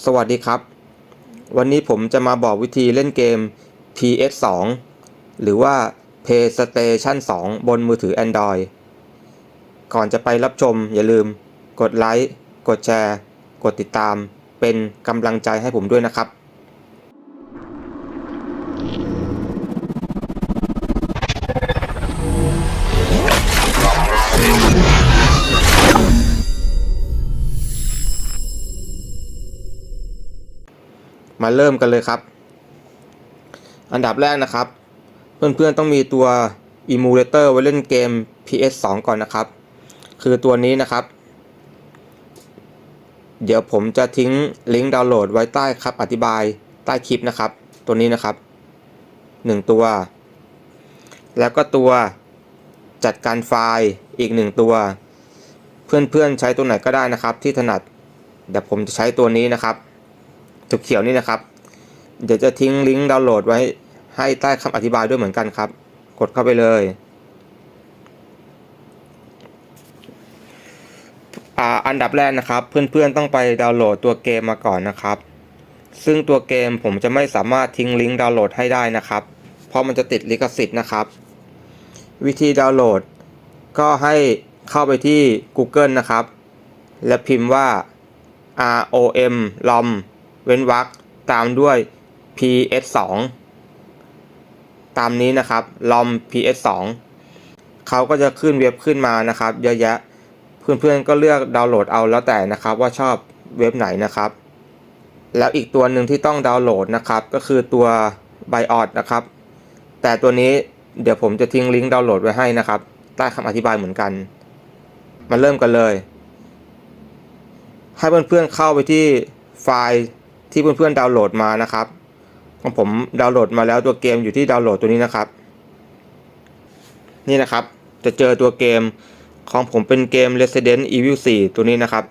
สวัสดีครับ วันนี้ผมจะมาบอกวิธีเล่นเกม PS2 หรือว่า PlayStation 2 บนมือถือ Android ก่อนจะไปรับชมอย่าลืม กดไลค์ กดแชร์ กดติดตาม เป็นกำลังใจให้ผมด้วยนะครับ มาเริ่มกันเลยครับ อันดับแรกนะครับ เพื่อนๆต้องมีตัว Emulator ไว้เล่นเกม PS2 ก่อนนะครับ คือตัวนี้นะครับ เดี๋ยวผมจะทิ้งลิงก์ดาวน์โหลดไว้ใต้ครับ อธิบายใต้คลิปนะครับ ตัวนี้นะครับ 1 ตัว แล้วก็ตัวจัดการไฟล์อีก 1 ตัว เพื่อนๆใช้ตัวไหนก็ได้นะครับ ที่ถนัดเดี๋ยวผมจะใช้ตัวนี้นะครับ เขียวนี่นะครับ เดี๋ยวจะทิ้งลิงก์ดาวน์โหลดไว้ให้ใต้คำอธิบายด้วยเหมือนกันครับ กดเข้าไปเลยอันดับแรกนะครับ เพื่อนๆต้องไปดาวน์โหลดตัวเกมมาก่อนนะครับ ซึ่งตัวเกมผมจะไม่สามารถทิ้งลิงก์ดาวน์โหลดให้ได้นะครับ เพราะมันจะติดลิขสิทธิ์นะครับ วิธีดาวน์โหลด ก็ให้เข้าไปที่ Google นะครับ และพิมพ์ว่า ROM ROM เว้นวรรคตามด้วย PS2 ตามนี้นะครับ ROM PS2 เขาก็จะขึ้นเว็บขึ้นมานะครับเยอะแยะเพื่อนๆก็เลือกดาวน์โหลดเอาแล้วแต่นะครับว่าชอบเว็บไหนนะครับ แล้วอีกตัวหนึ่งที่ต้องดาวน์โหลดนะครับก็คือตัว BIOS นะครับ แต่ตัวนี้เดี๋ยวผมจะทิ้งลิงก์ดาวน์โหลดไว้ให้นะครับ ใต้คำอธิบายเหมือนกัน มาเริ่มกันเลย ให้เพื่อนๆเข้าไปที่ไฟล์ ที่เพื่อนๆดาวน์โหลดมานะครับของผมดาวน์โหลดมาแล้วตัวเกมอยู่ที่ดาวน์โหลดตัวนี้นะครับ นี่นะครับจะเจอตัวเกมของผมเป็นเกม Resident Evil 4 ตัวนี้นะครับ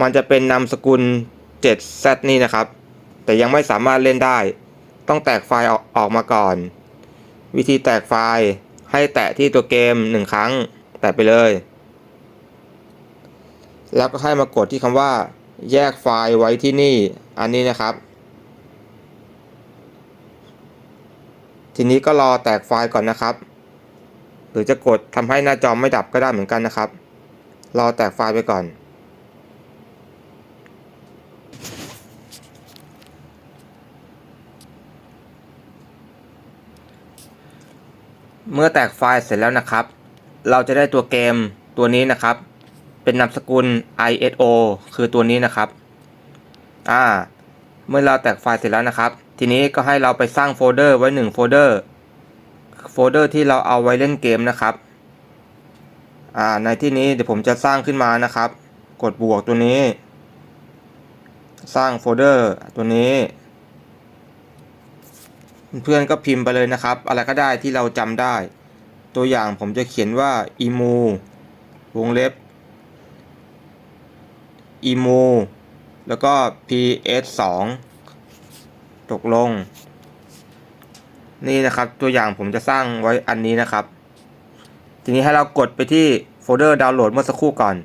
มันจะเป็นนามสกุล 7Z นี่นะครับ แต่ยังไม่สามารถเล่นได้ ต้องแตกไฟล์ออกออกมาก่อน วิธีแตกไฟล์ให้แตะที่ตัวเกม 1 ครั้ง แตะไปเลย แล้วก็ให้มากดที่คำว่า แยกไฟล์ไว้ที่นี่ อันนี้นะครับ ทีนี้ก็รอแตกไฟล์ก่อนนะครับ หรือจะกดทำให้หน้าจอไม่ดับก็ได้เหมือนกันนะครับ รอแตกไฟล์ไปก่อน เมื่อแตกไฟล์เสร็จแล้วนะครับ เราจะได้ตัวเกมตัวนี้นะครับ เป็นนามสกุล ISO คือตัวนี้นะครับอ่าเมื่อเราแตกไฟล์เสร็จแล้วนะครับ ทีนี้ก็ให้เราไปสร้างโฟลเดอร์ไว้1โฟลเดอร์โฟลเดอร์ที่เราเอาไว้เล่นเกมนะครับอ่าในที่นี้เดี๋ยวผมจะสร้างขึ้นมานะครับ กดบวกตัวนี้ สร้างโฟลเดอร์ตัวนี้ เพื่อนก็พิมพ์ไปเลยนะครับ อะไรก็ได้ที่เราจำได้ ตัวอย่างผมจะเขียนว่า emu วงเล็บ emu แล้วก็ ps 2ตกลง นี่นะครับตัวอย่างผมจะสร้างไว้อันนี้นะครับ ทีนี้ให้เรากดไปที่โฟลเดอร์ดาวน์โหลดเมื่อสักครู่ก่อน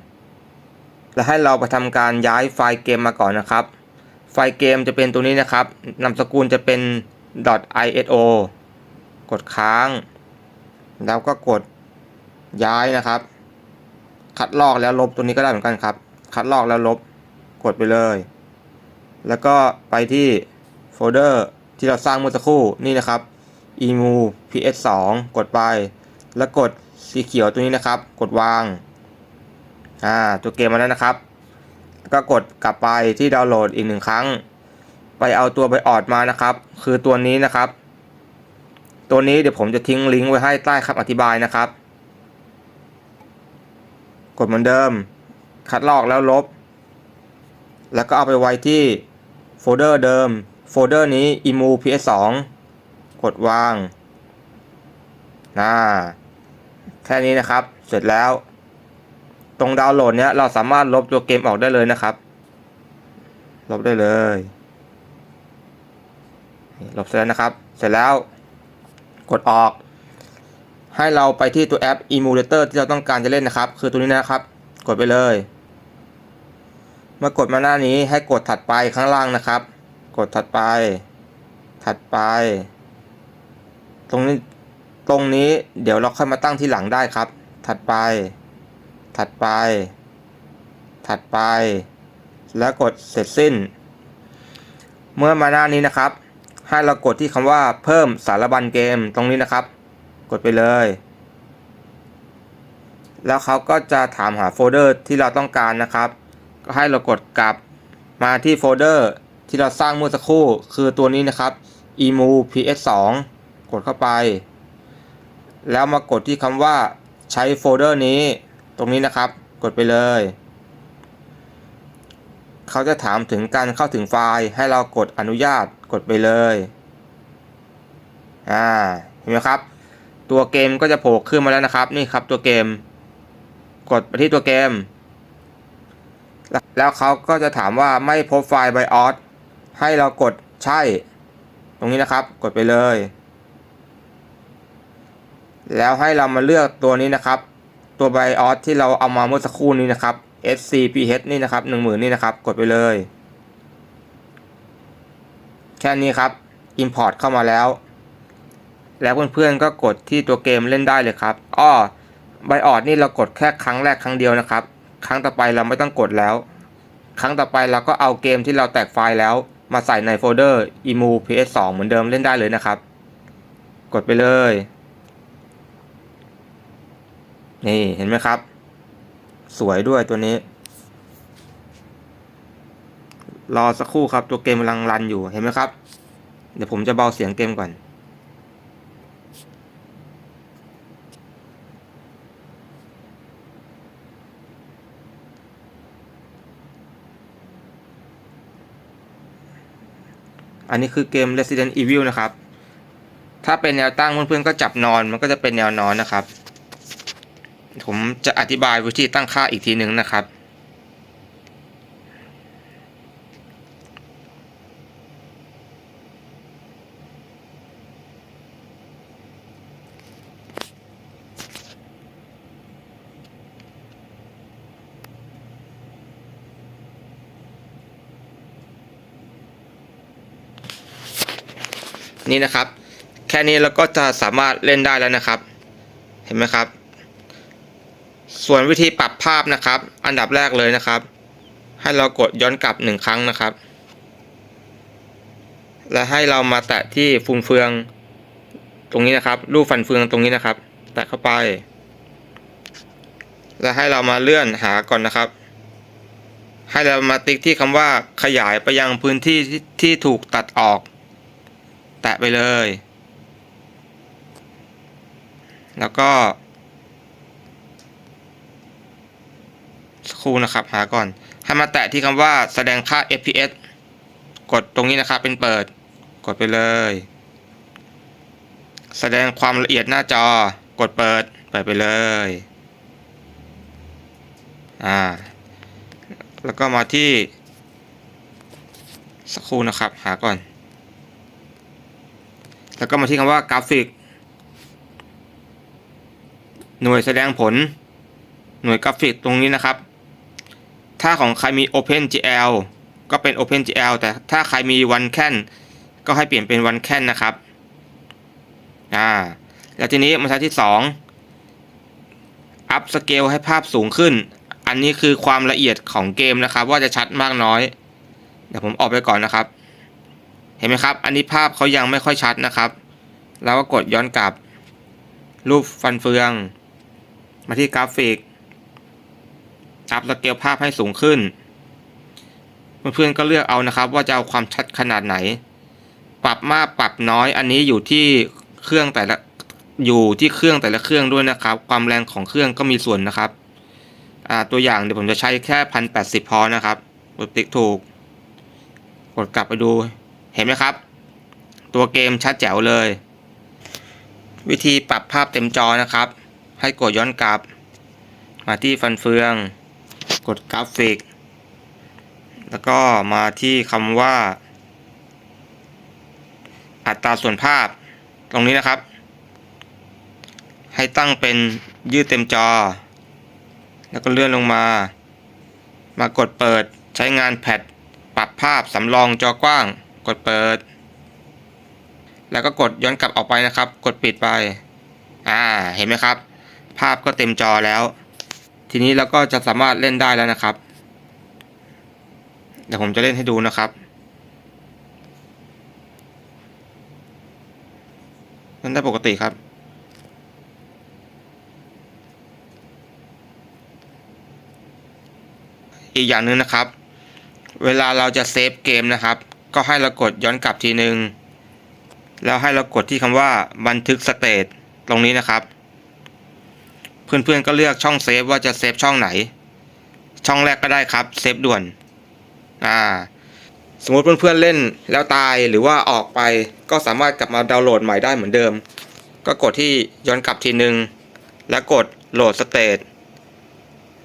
และให้เราไปทำการย้ายไฟล์เกมมาก่อนนะครับ ไฟล์เกมจะเป็นตัวนี้นะครับนามสกุลจะเป็น .iso กดค้าง แล้วก็กดย้ายนะครับ คัดลอกแล้วลบตัวนี้ก็ได้เหมือนกันครับ คัดลอกแล้วลบกดไปเลย แล้วก็ไปที่โฟลเดอร์ที่เราสร้างเมื่อสักครู่นี่นะครับ emu ps 2 กดไป แล้วกดสีเขียวตัวนี้นะครับ กดวาง อ่า ตัวเกมมาแล้วนะครับแล้วก็กดกลับไปที่ดาวน์โหลดอีกหนึ่งครั้ง ไปเอาตัวไปออดมานะครับ คือตัวนี้นะครับ ตัวนี้เดี๋ยวผมจะทิ้งลิงก์ไว้ให้ใต้คำอธิบายนะครับ กดเหมือนเดิม คัดลอกแล้วลบ แล้วก็เอาไปไว้ที่โฟลเดอร์เดิม โฟลเดอร์นี้ emu ps 2 กดวางน่าแค่นี้นะครับ เสร็จแล้ว ตรงดาวน์โหลดเนี้ยเราสามารถลบตัวเกมออกได้เลยนะครับ ลบได้เลย ลบเสร็จแล้วนะครับ เสร็จแล้ว กดออก ให้เราไปที่ตัวแอป Emulator ที่เราต้องการจะเล่นนะครับ คือตัวนี้นะครับ กดไปเลย มื่อกดมาหน้านี้ให้กดถัดไปข้างล่างนะครับ กดถัดไป ถัดไป ตรงนี้ตรงนี้เดี๋ยวเราค่อยมาตั้งที่หลังได้ครับ ถัดไป ถัดไป ถัดไป แล้วกดเสร็จสิ้น เมื่อมาหน้านี้นะครับ ให้เรากดที่คำว่าเพิ่มสารบัญเกมตรงนี้นะครับ กดไปเลย แล้วเขาก็จะถามหาโฟลเดอร์ที่เราต้องการนะครับ ก็ให้เรากดกลับมาที่โฟลเดอร์ที่เราสร้างเมื่อสักครู่ คือตัวนี้นะครับ emu ps2 กดเข้าไป แล้วมากดที่คำว่าใช้โฟลเดอร์นี้ ตรงนี้นะครับ กดไปเลย เขาจะถามถึงการเข้าถึงไฟล์ ให้เรากดอนุญาตกดไปเลยอ่าเห็นไหมครับ ตัวเกมก็จะโผล่ขึ้นมาแล้วนะครับ นี่ครับตัวเกม กดไปที่ตัวเกม แล้วเขาก็จะถามว่าไม่พบไฟล์ BIOS ให้เรากดใช่ ตรงนี้นะครับกดไปเลย แล้วให้เรามาเลือกตัวนี้นะครับ ตัว BIOS ที่เราเอามาเมื่อสักครู่นี้นะครับ SCPH นี่นะครับหนึ่งหมื่นนี่นะครับกดไปเลย แค่นี้ครับ Import เข้ามาแล้ว แล้วเพื่อนๆก็กดที่ตัวเกมเล่นได้เลยครับอ้อ BIOS นี่เรากดแค่ครั้งแรกครั้งเดียวนะครับ ครั้งต่อไปเราไม่ต้องกดแล้ว ครั้งต่อไปเราก็เอาเกมที่เราแตกไฟล์แล้ว มาใส่ในโฟลเดอร์ emu ps2 เหมือนเดิมเล่นได้เลยนะครับ กดไปเลย นี่เห็นไหมครับ สวยด้วยตัวนี้ รอสักครู่ครับตัวเกมกำลังรันอยู่เห็นไหมครับ เดี๋ยวผมจะเบาเสียงเกมก่อน อันนี้คือเกม Resident Evil นะครับ ถ้าเป็นแนวตั้งเพื่อนๆก็จับนอนมันก็จะเป็นแนวนอนนะครับ ผมจะอธิบายวิธีตั้งค่าอีกทีหนึ่งนะครับ นี่นะครับ แค่นี้เราก็จะสามารถเล่นได้แล้วนะครับ เห็นไหมครับ ส่วนวิธีปรับภาพนะครับ อันดับแรกเลยนะครับ ให้เรากดย้อนกลับหนึ่งครั้งนะครับ และให้เรามาแตะที่ฟูมเฟืองตรงนี้นะครับ รูปฟันเฟืองตรงนี้นะครับ แตะเข้าไป และให้เรามาเลื่อนหาก่อนนะครับ ให้เรามาติ๊กที่คำว่าขยายไปยังพื้นที่ที่ถูกตัดออก แตะไปเลย แล้วก็สครู่นะครับหาก่อนให้มาแตะที่คำว่าแสดงค่า fps กดตรงนี้นะครับเป็นเปิด กดไปเลย แสดงความละเอียดหน้าจอกดเปิดเปิดไปเลยอ่าแล้วก็มาที่สักครู่นะครับหาก่อน แล้วก็มาที่คำว่ากราฟิก หน่วยแสดงผล หน่วยกราฟิกตรงนี้นะครับ ถ้าของใครมี OpenGL ก็เป็น OpenGL แต่ถ้าใครมี OneCan ก็ให้เปลี่ยนเป็น OneCan นะครับ อ่า แล้วทีนี้มาใช้ที่ 2 อัพสเกลให้ภาพสูงขึ้น อันนี้คือความละเอียดของเกมนะครับ ว่าจะชัดมากน้อย เดี๋ยวผมออกไปก่อนนะครับ ห็นไหมครับ อันนี้ภาพเขายังไม่ค่อยชัดนะครับ แล้วก็กดย้อนกลับ รูปฟันเฟือง มาที่กราฟิก อัพสเกลภาพให้สูงขึ้น เพื่อนๆก็เลือกเอานะครับ ว่าจะเอาความชัดขนาดไหน ปรับมากปรับน้อย อันนี้อยู่ที่เครื่องแต่ละอยู่ที่เครื่องแต่ละเครื่องด้วยนะครับ ความแรงของเครื่องก็มีส่วนนะครับ ตัวอย่างเดี๋ยวผมจะใช้แค่พันแปดสิบพอนะครับกดติ๊กถูก กดกลับไปดู เห็นไหมครับ ตัวเกมชัดแจ๋วเลย วิธีปรับภาพเต็มจอนะครับ ให้กดย้อนกลับ มาที่ฟันเฟือง กดกราฟิก แล้วก็มาที่คำว่า อัตราส่วนภาพ ตรงนี้นะครับ ให้ตั้งเป็นยืดเต็มจอ แล้วก็เลื่อนลงมา มากดเปิดใช้งานแพดปรับภาพสำรองจอกว้าง กดเปิด แล้วก็กดย้อนกลับออกไปนะครับ กดปิดไป อ่า เห็นไหมครับ ภาพก็เต็มจอแล้ว ทีนี้เราก็จะสามารถเล่นได้แล้วนะครับ เดี๋ยวผมจะเล่นให้ดูนะครับเล่นได้ปกติครับอีกอย่างหนึ่งนะครับ เวลาเราจะเซฟเกมนะครับ ก็ให้เรากดย้อนกลับทีนึง แล้วให้เรากดที่คำว่าบันทึกสเตตตรงนี้นะครับ เพื่อนๆก็เลือกช่องเซฟว่าจะเซฟช่องไหน ช่องแรกก็ได้ครับเซฟด่วน อ่า สมมติเพื่อนๆเล่นแล้วตายหรือว่าออกไปก็สามารถกลับมาดาวน์โหลดใหม่ได้เหมือนเดิม ก็กดที่ย้อนกลับทีนึง แล้วกดโหลดสเตต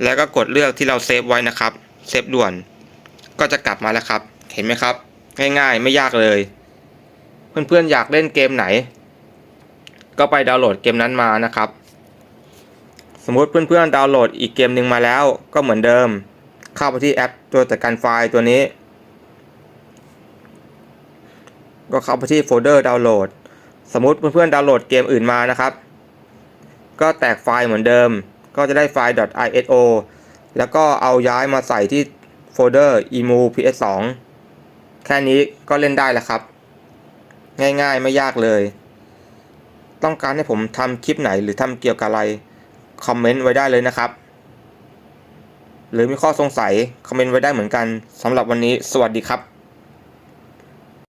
แล้วก็กดเลือกที่เราเซฟไว้นะครับ เซฟด่วน ก็จะกลับมาแล้วครับ เห็นไหมครับ ง่ายๆ ไม่ยากเลย เพื่อนๆอยากเล่นเกมไหน ก็ไปดาวน์โหลดเกมนั้นมานะครับ สมมุติเพื่อนๆดาวน์โหลดอีกเกมหนึ่งมาแล้วก็เหมือนเดิม เข้าไปที่แอปตัวจัดการไฟล์ตัวนี้ ก็เข้าไปที่โฟลเดอร์ดาวน์โหลด สมมุติเพื่อนๆดาวน์โหลดเกมอื่นมานะครับ ก็แตกไฟล์เหมือนเดิม ก็จะได้ไฟล์ .iso แล้วก็เอาย้ายมาใส่ที่โฟลเดอร์ emu ps2 ค่นี้ก็เล่นได้แล้วครับ ง่ายๆไม่ยากเลย ต้องการให้ผมทำคลิปไหนหรือทำเกี่ยวกับอะไร คอมเมนต์ไว้ได้เลยนะครับ หรือมีข้อสงสัย คอมเมนต์ไว้ได้เหมือนกันสำหรับวันนี้สวัสดีครับ